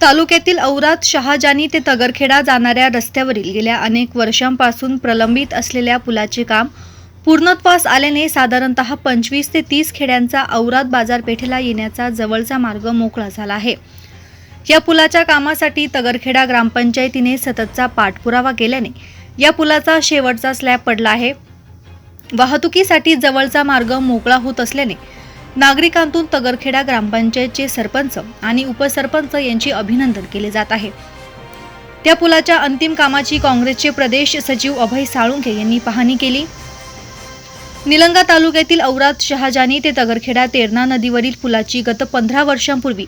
तालुक्यातील औरात शहाजानी ते तगरखेडा जाणाऱ्या रस्त्यावरील गेल्या अनेक वर्षांपासून प्रलंबित असलेल्या पुलाचे काम पूर्णत्वास आल्याने साधारणतः पंचवीस ते तीस खेड्यांचा औरात बाजारपेठेला येण्याचा जवळचा मार्ग मोकळा झाला आहे. या पुलाच्या कामासाठी तगरखेडा ग्रामपंचायतीने सततचा पाठपुरावा केल्याने या पुलाचा शेवटचा स्लॅब पडला आहे. वाहतुकीसाठी जवळचा मार्ग मोकळा होत असल्याने नागरिकांतून तगरखेडा ग्रामपंचायतचे सरपंच आणि उपसरपंच यांचे अभिनंदन केले जात आहे. त्या पुलाच्या अंतिम कामाची काँग्रेसचे प्रदेश सचिव अभय साळुंखे यांनी पाहणी केली. निलंगा तालुक्यातील औराद शहाजानी ते तगरखेडा तेरणा नदीवरील पुलाची गत पंधरा वर्षांपूर्वी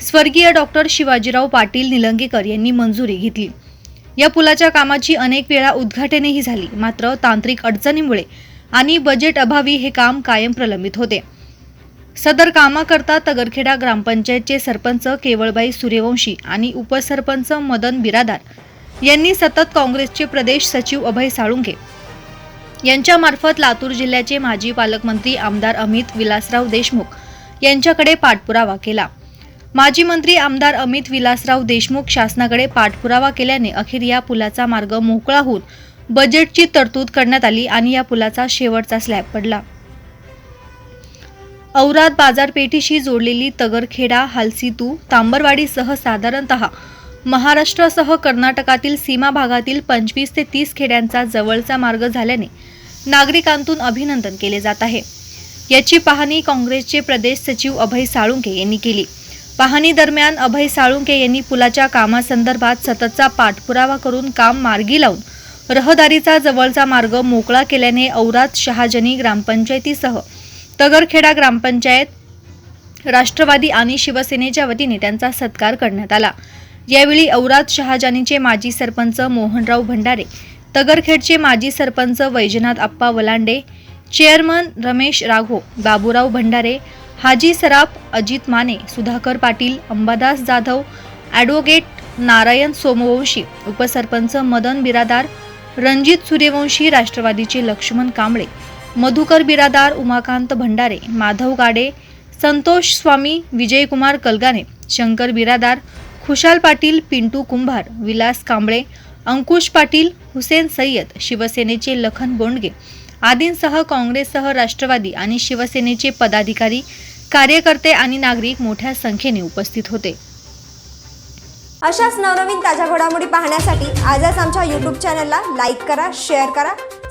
स्वर्गीय डॉक्टर शिवाजीराव पाटील निलंगेकर यांनी मंजुरी घेतली. या पुलाच्या कामाची अनेक वेळा उद्घाटनेही झाली मात्र तांत्रिक अडचणीमुळे आणि बजेट अभावी हे काम कायम प्रलंबित होते. सदर कामाकरता तगरखेडा ग्रामपंचायतचे सरपंच केवळबाई सूर्यवंशी आणि उपसरपंच मदन बिरादार यांनी सतत काँग्रेसचे प्रदेश सचिव अभय साळुंखे यांच्यामार्फत लातूर जिल्ह्याचे माजी पालकमंत्री आमदार अमित विलासराव देशमुख यांच्याकडे पाठपुरावा केला. माजी मंत्री आमदार अमित विलासराव देशमुख शासनाकडे पाठपुरावा केल्याने अखेर या पुलाचा मार्ग मोकळा होऊन बजेटची तरतूद करण्यात आली आणि या पुलाचा शेवटचा स्लॅब पडला. औरात बाजारपेठेशी जोडलेली तगरखेडा हालसीतू तांबरवाडीसह साधारणतः महाराष्ट्रासह कर्नाटकातील सीमा भागातील पंचवीस ते तीस खेड्यांचा जवळचा मार्ग झाल्याने नागरिकांतून अभिनंदन केले जात आहे. याची पाहणी काँग्रेसचे प्रदेश सचिव अभय साळुंके यांनी केली. पाहणी दरम्यान अभय साळुंके यांनी पुलाच्या कामासंदर्भात सततचा पाठपुरावा करून काम मार्गी लावून रहदारीचा जवळचा मार्ग मोकळा केल्याने औरात शहाजनी ग्रामपंचायतीसह तगरखेडा ग्रामपंचायत राष्ट्रवादी आणि शिवसेनेच्या वतीने त्यांचा सत्कार करण्यात आला. यावेळी औराद शहाजानीचे माजी सरपंच मोहनराव भंडारे तगरखेडचे माजी सरपंच वैजनाथ आप्पा वलांडे चेअरमन रमेश राघो बाबूराव भंडारे हाजी सराफ अजित माने सुधाकर पाटील अंबादास जाधव ॲडव्होकेट नारायण सोमवंशी उपसरपंच मदन बिरादार रणजित सूर्यवंशी राष्ट्रवादीचे लक्ष्मण कांबळे मधुकर बिरादार उमाकांत भंडारे माधव गाडे संतोष स्वामी विजयकुमार कलगाने शंकर बिरादार खुशाल पाटील पिंटू कुंभार विलास कांबळे अंकुश पाटील हुसेन सय्यद शिवसेनेचे लखन बोंडगे आदींसह काँग्रेससह राष्ट्रवादी आणि शिवसेनेचे पदाधिकारी कार्यकर्ते आणि नागरिक मोठ्या संख्येने उपस्थित होते. अशाच नवनवीन ताज्या घडामोडी पाहण्यासाठी आजच आमच्या यूट्यूब चॅनलला लाईक करा शेअर करा.